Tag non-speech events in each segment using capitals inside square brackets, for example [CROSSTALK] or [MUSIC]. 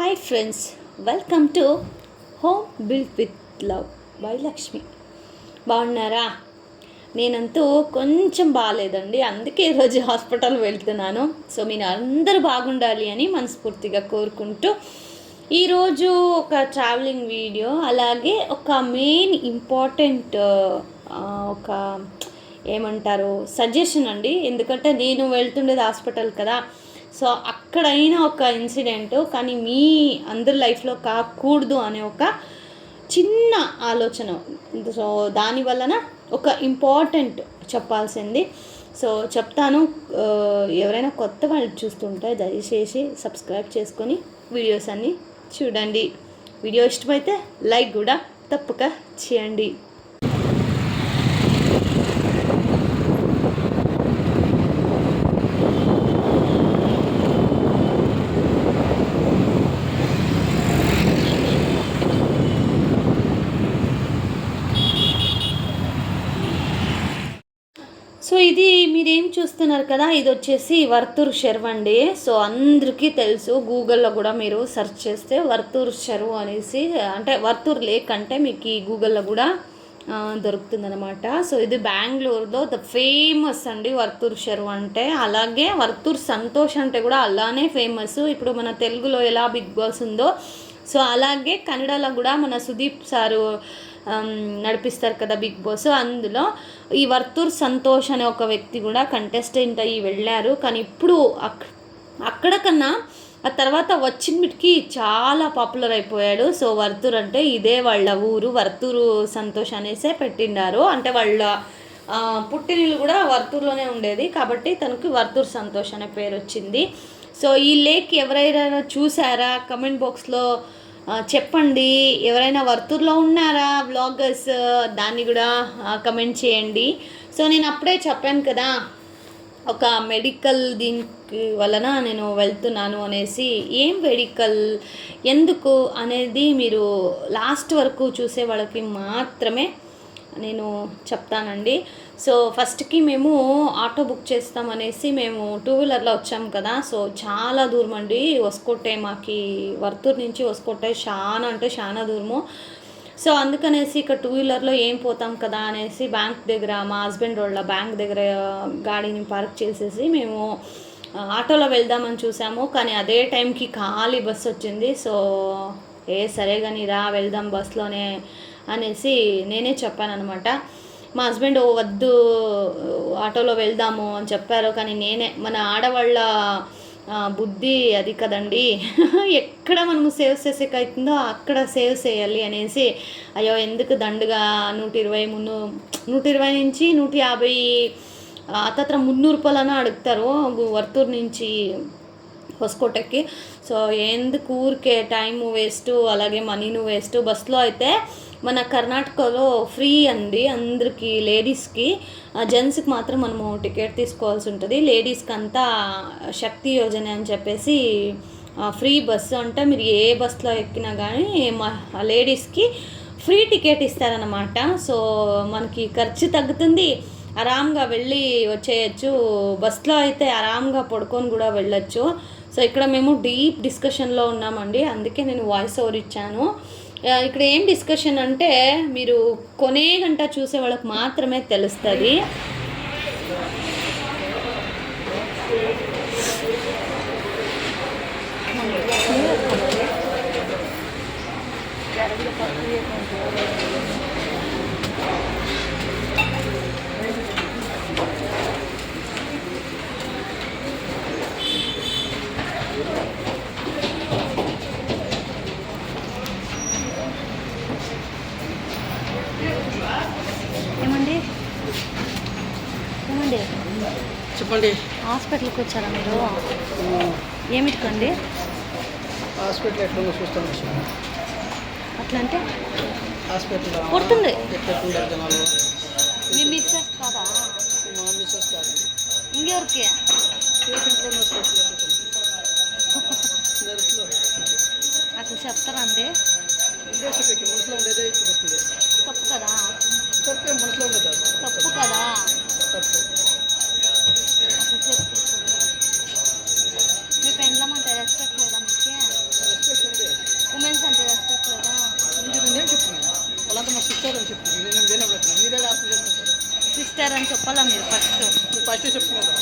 Hi friends welcome to home build with love by Lakshmi బాగున్నారా? నేనంతూ కొంచెం బాగాలేదండి. అందుకే ఈరోజు హాస్పిటల్ వెళ్తున్నాను. సో మీరు అందరూ బాగుండాలి అని మనస్ఫూర్తిగా కోరుకుంటూ ఈరోజు ఒక ట్రావెలింగ్ వీడియో అలాగే ఒక మెయిన్ ఇంపార్టెంట్ ఒక ఏమంటారు సజెషన్ అండి. ఎందుకంటే నేను వెళ్తుండేది హాస్పిటల్ కదా. సో అక్కడైనా ఒక ఇన్సిడెంట్ కానీ మీ అందరి లైఫ్లో కాకూడదు అనే ఒక చిన్న ఆలోచన. సో దాని వలన ఒక ఇంపార్టెంట్ చెప్పాల్సింది. సో చెప్తాను ఎవరైనా కొత్త వాళ్ళు చూస్తుంటే దయచేసి సబ్స్క్రైబ్ చేసుకొని వీడియోస్ అన్నీ చూడండి. వీడియో ఇష్టమైతే లైక్ కూడా తప్పక చేయండి. సో ఇది మీరేం చూస్తున్నారు కదా? ఇది వచ్చేసి వర్తూర్ షెర్వ్ అండి. సో అందరికీ తెలుసు గూగుల్లో కూడా మీరు సెర్చ్ చేస్తే వర్తూర్ షెర్వ్ అనేసి అంటే వర్తూర్ లేక్ అంటే మీకు ఈ గూగుల్లో కూడా దొరుకుతుందనమాట సో ఇది బెంగళూరులో ద ఫేమస్ అండి వర్తూర్ షెర్వ్ అంటే. అలాగే వర్తూర్ సంతోష్ అంటే కూడా అలానే ఫేమస్. ఇప్పుడు మన తెలుగులో ఎలా బిగ్ బాస్ ఉందో సో అలాగే కన్నడలో కూడా మన సుదీప్ సారు నడిపిస్తారు కదా బిగ్ బాస్. అందులో ఈ వర్తూర్ సంతోష్ అనే ఒక వ్యక్తి కూడా కంటెస్టెంట్ అయ్యి వెళ్ళారు. కానీ ఇప్పుడు అక్కడ కన్నా ఆ తర్వాత వచ్చినటికి చాలా పాపులర్ అయిపోయాడు. సో వర్తూర్ అంటే ఇదే వాళ్ళ ఊరు. వర్తూరు సంతోష్ అనేసే పెట్టిండారు. అంటే వాళ్ళ పుట్టినిల్లు కూడా వర్తూరులోనే ఉండేది. కాబట్టి తనకి వర్తూర్ సంతోష్ అనే పేరు వచ్చింది. సో ఈ లేక్ ఎవరైనా చూసారా? కమెంట్ బాక్స్లో చెప్పండి. ఎవరైనా వర్తూర్లో ఉన్నారా బ్లాగర్స్ దాన్ని కూడా కమెంట్ చేయండి. సో నేను అప్పుడే చెప్పాను కదా ఒక మెడికల్ దీనికి వలన నేను వెళ్తున్నాను అనేసి. ఏం మెడికల్? ఎందుకు? అనేది మీరు లాస్ట్ వరకు చూసే వాళ్ళకి మాత్రమే నేను చెప్తానండి. సో ఫస్ట్కి మేము ఆటో బుక్ చేస్తామనేసి మేము టూ వీలర్లో వచ్చాము కదా. సో చాలా దూరం అండి. వసుకొట్టే మాకి వర్తూరు నుంచి వసుకొట్టే చాలా అంటే చాలా దూరము. సో అందుకనేసి ఇక్కడ టూ వీలర్లో ఏం పోతాం కదా అనేసి బ్యాంక్ దగ్గర మా హస్బెండ్ వాళ్ళ బ్యాంక్ దగ్గర గాడిని పార్క్ చేసేసి మేము ఆటోలో వెళ్దామని చూసాము. కానీ అదే టైంకి ఖాళీ బస్సు వచ్చింది. సో ఏ సరే కానీ రా వెళ్దాం బస్సులోనే అనేసి నేనే చెప్పాను అనమాట మా హస్బెండ్ "ఓ, వద్దు ఆటోలో వెళ్దాము అని చెప్పారు. కానీ నేనే మన ఆడవాళ్ళ బుద్ధి అది కదండి. [LAUGHS] ఎక్కడ మనము సేవ్ చేసేకి అవుతుందో అక్కడ సేవ్ చేయాలి అనేసి అయ్యో ఎందుకు దండుగా? నూట ఇరవై మున్నూ నూట ఇరవై నుంచి నూట యాభై అతత్ర మున్నూరు రూపాయలన అడుగుతారు వర్తూరు నుంచి హొస్కోటెక్కి సో ఎందుకు ఊరికే టైము వేస్ట్ అలాగే మనీను వేస్ట్ బస్సులో అయితే మన కర్ణాటకలో ఫ్రీ అండి అందరికీ లేడీస్కి. జెంట్స్కి మాత్రం మనము టికెట్ తీసుకోవాల్సి ఉంటుంది లేడీస్కి అంతా శక్తి యోజన అని చెప్పేసి ఫ్రీ బస్సు అంటే. మీరు ఏ బస్సులో ఎక్కినా కానీ మా లేడీస్కి ఫ్రీ టికెట్ ఇస్తారనమాట సో మనకి ఖర్చు తగ్గుతుంది. ఆరాంగా వెళ్ళి వచ్చేయచ్చు. బస్లో అయితే ఆరామ్గా పడుకొని కూడా వెళ్ళొచ్చు. సో ఇక్కడ మేము డీప్ డిస్కషన్లో ఉన్నామండి. అందుకే నేను వాయిస్ ఓవర్ ఇచ్చాను. ఇక్కడ ఏం డిస్కషన్ అంటే మీరు కొనే గంట చూసే వాళ్ళకి మాత్రమే తెలుస్తుంది Gracias. చెప్పండి. హాస్పిటల్కి వచ్చారా మీరు? ఏమిటికండి? హాస్పిటల్ ఎట్లుందో చూస్తాను అట్లా అంటే హాస్పిటల్ కొడుతుంది. ఎట్లుంటారు జనాలు? మీ మిస్సెస్ కాదా? మా మిస్సెస్ కాదు. ఇంకెవరికి? [LAUGHS] అట్లా చెప్తారండి ఇంగ్లీష్ పెట్టి మనసులో ఉండేదే సిస్టర్ అని చెప్పాలా మీరు ఫస్ట్? ఫస్ట్ చెప్తున్నారు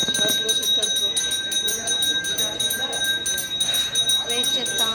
వెయిట్ చేస్తా.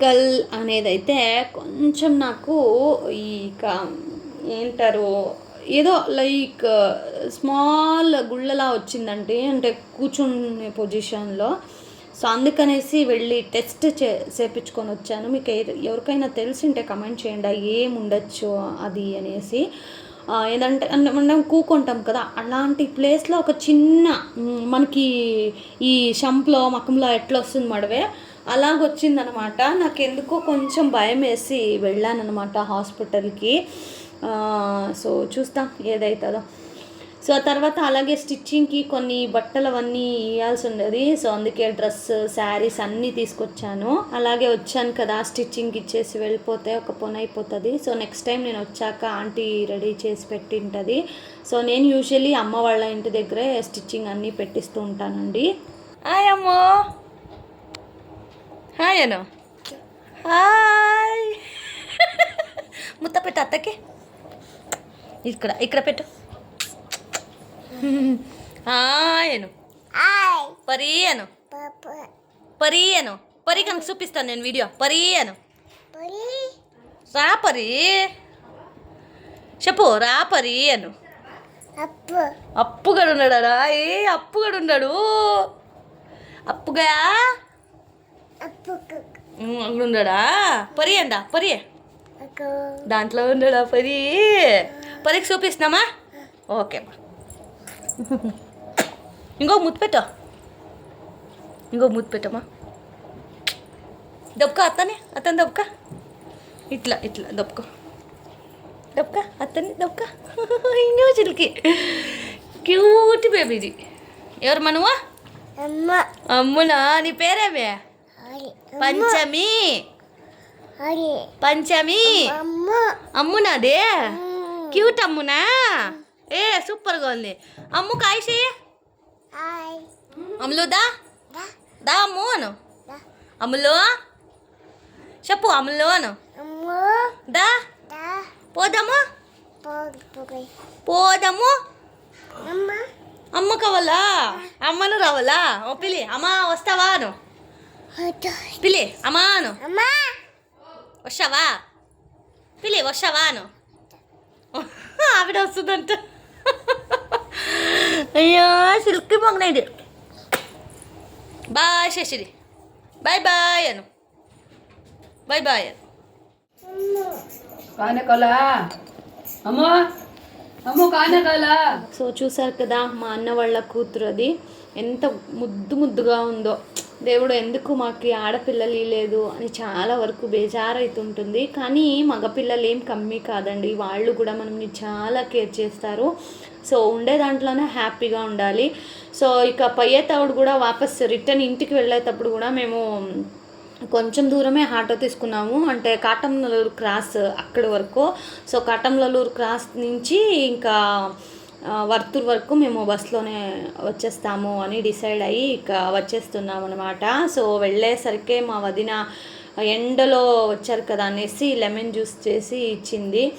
మెడికల్ అనేదైతే కొంచెం నాకు ఇక ఏంటారు ఏదో లైక్ స్మాల్ గుళ్ళలా వచ్చిందంటే అంటే కూర్చునే పొజిషన్లో. సో అందుకనేసి వెళ్ళి టెస్ట్ చే చేపించుకొని వచ్చాను. మీకు ఎవరికైనా తెలిసింటే కమెంట్ చేయండి ఏం ఉండొచ్చు అది అనేసి. ఏదంటే మనం కూకుంటాం కదా అలాంటి ప్లేస్లో ఒక చిన్న మనకి ఈ షంప్లో మకంలో ఎట్లా వస్తుంది మడవే అలాగొచ్చిందనమాట. నాకు ఎందుకో కొంచెం భయం వేసి వెళ్ళానమాట హాస్పిటల్కి సో చూస్తాం ఏదవుతుందో సో ఆ తర్వాత అలాగే స్టిచ్చింగ్కి కొన్ని బట్టలు అవన్నీ ఇవ్వాల్సి ఉండేది సో అందుకే డ్రెస్ శారీస్ అన్నీ తీసుకొచ్చాను. అలాగే వచ్చాను కదా స్టిచ్చింగ్కి ఇచ్చేసి వెళ్ళిపోతే ఒక పొన అయిపోతుంది. సో నెక్స్ట్ టైం నేను వచ్చాక ఆంటీ రెడీ చేసి పెట్టింటుంది. సో నేను యూజువల్లీ అమ్మ వాళ్ళ ఇంటి దగ్గరే స్టిచ్చింగ్ అన్నీ పెట్టిస్తూ ఉంటానండి. అమ్మో! హాయ్ అను హాయ్ ముత్త పెట్టు అత్తకి. ఇక్కడ ఇక్కడ పెట్టు. ఆయను పరి అను పరి అను పరి కనుక చూపిస్తాను నేను వీడియో. పరి అను రా పరి. చెప్పు రా పరి అను అప్పుగాడు ఉన్నాడా ఏ అప్పుగాడు ఉన్నాడు. అప్పుగా? అక్కడ ఉన్నాడా? పరి అండా పరి. దాంట్లో ఉన్నాడా పరి? పరికి చూపిస్తున్నామా? ఓకే అమ్మా. ఇంకో ముద్దు పెట్టు. ఇంకో ముద్దు పెట్టమ్మా దొబ్బక అత్తని అతని దొబ్బక. ఇట్లా ఇట్లా దొబ్బక. దొబ్బక అత్తని దొబ్బక. ఇంకో చిలికి [LAUGHS] క్యూట్ బేబీది. ఎవరు మనవా? అమ్మునా? నీ పేరేమే? పంచమి. పంచమి. అమ్మునాదే? క్యూట్ అమ్మునా? ఏ సూపర్గా ఉంది. అమ్ము కాయసి అమ్ములు దా. దా. అమ్ము అను. అమ్ములు. చెప్పు అమ్ములు అను. దా. పోదాము పోదాము అమ్మ. కావాలా అమ్మను రావాలా? ఓ పిలి అమ్మ వస్తావా అను. పిలి అమ్మా అను వస్తావా పిలి వస్తావా అను ఆవిడ వస్తుందంట అయ్యో silk మొంగనేది bye Shashiri bye bye Anu bye bye Anu కానకల అమ్మో అమ్మో కానకల సో చూసారు కదా మా అన్న వాళ్ళ కూతురు అది ఎంత ముద్దు ముద్దుగా ఉందో దేవుడు ఎందుకు మాకు ఆడపిల్లలు లేదు అని చాలా వరకు బేజారైతుంటుంది. కానీ మగపిల్లలు ఏం కమ్మి కాదండి. వాళ్ళు కూడా మనల్ని చాలా కేర్ చేస్తారు. సో ఉండే దాంట్లోనే హ్యాపీగా ఉండాలి. సో ఇక పయ్యేతవుడు కూడా వాపస్ రిటర్న్ ఇంటికి వెళ్ళేటప్పుడు కూడా మేము కొంచెం దూరమే ఆటో తీసుకున్నాము. అంటే కాటంలూరు క్రాస్ అక్కడి వరకు. సో కాటంలూరు క్రాస్ నుంచి ఇంకా వర్తూర్ వరకు మేము బస్సులోనే వచ్చేస్తాము అని డిసైడ్ అయ్యి ఇక వచ్చేస్తున్నాం అనమాట సో వెళ్ళేసరికి మా వదిన ఎండలో వచ్చారు కదా అనేసి లెమన్ జ్యూస్ చేసి ఇచ్చింది.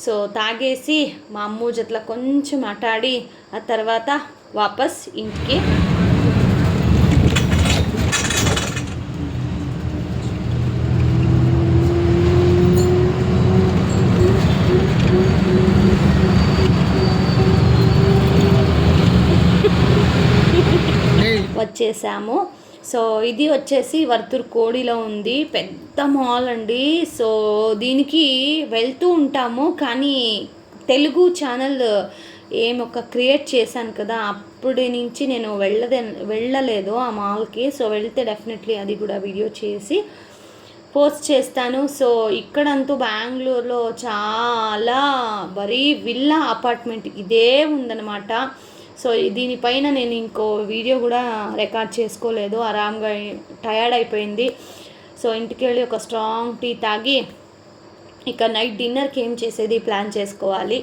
సో తాగేసి మా అమ్ము జట్ల కొంచెం ఆటాడి ఆ తర్వాత వాపస్ ఇంటికి వచ్చేసాము సో ఇది వచ్చేసి వర్తూర్ కోడిలో ఉంది. పెద్ద మాల్ అండి. సో దీనికి వెళ్తూ ఉంటాము. కానీ తెలుగు ఛానల్ ఏమొక ఒక క్రియేట్ చేశాను కదా అప్పటి నుంచి నేను వెళ్ళదే వెళ్ళలేదు ఆ మాల్కి. సో వెళ్తే డెఫినెట్లీ అది కూడా వీడియో చేసి పోస్ట్ చేస్తాను. సో ఇక్కడంతూ బెంగళూరులో చాలా మరీ విల్లా అపార్ట్మెంట్ ఇదే ఉందన్నమాట. సో దీనిపైన నేను ఇంకో వీడియో కూడా రికార్డ్ చేసుకోలేదు. ఆరామ్గా టయర్డ్ అయిపోయింది. సో ఇంటికి వెళ్ళి ఒక స్ట్రాంగ్ టీ తాగి ఇక నైట్ డిన్నర్కి ఏం చేసేది ప్లాన్ చేసుకోవాలి.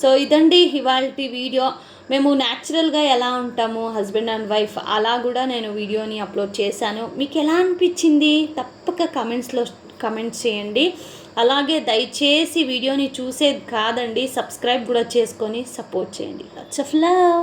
సో ఇదండి ఇవాళ వీడియో. మేము న్యాచురల్గా ఎలా ఉంటాము హస్బెండ్ అండ్ వైఫ్ అలా కూడా నేను వీడియోని అప్లోడ్ చేశాను. మీకు ఎలా అనిపించింది? తప్పక కమెంట్స్లో కమెంట్స్ చేయండి. అలాగే దయచేసి వీడియోని చూసేది కాదండి సబ్స్క్రైబ్ కూడా చేసుకొని సపోర్ట్ చేయండి. లట్స్ ఆఫ్ లవ్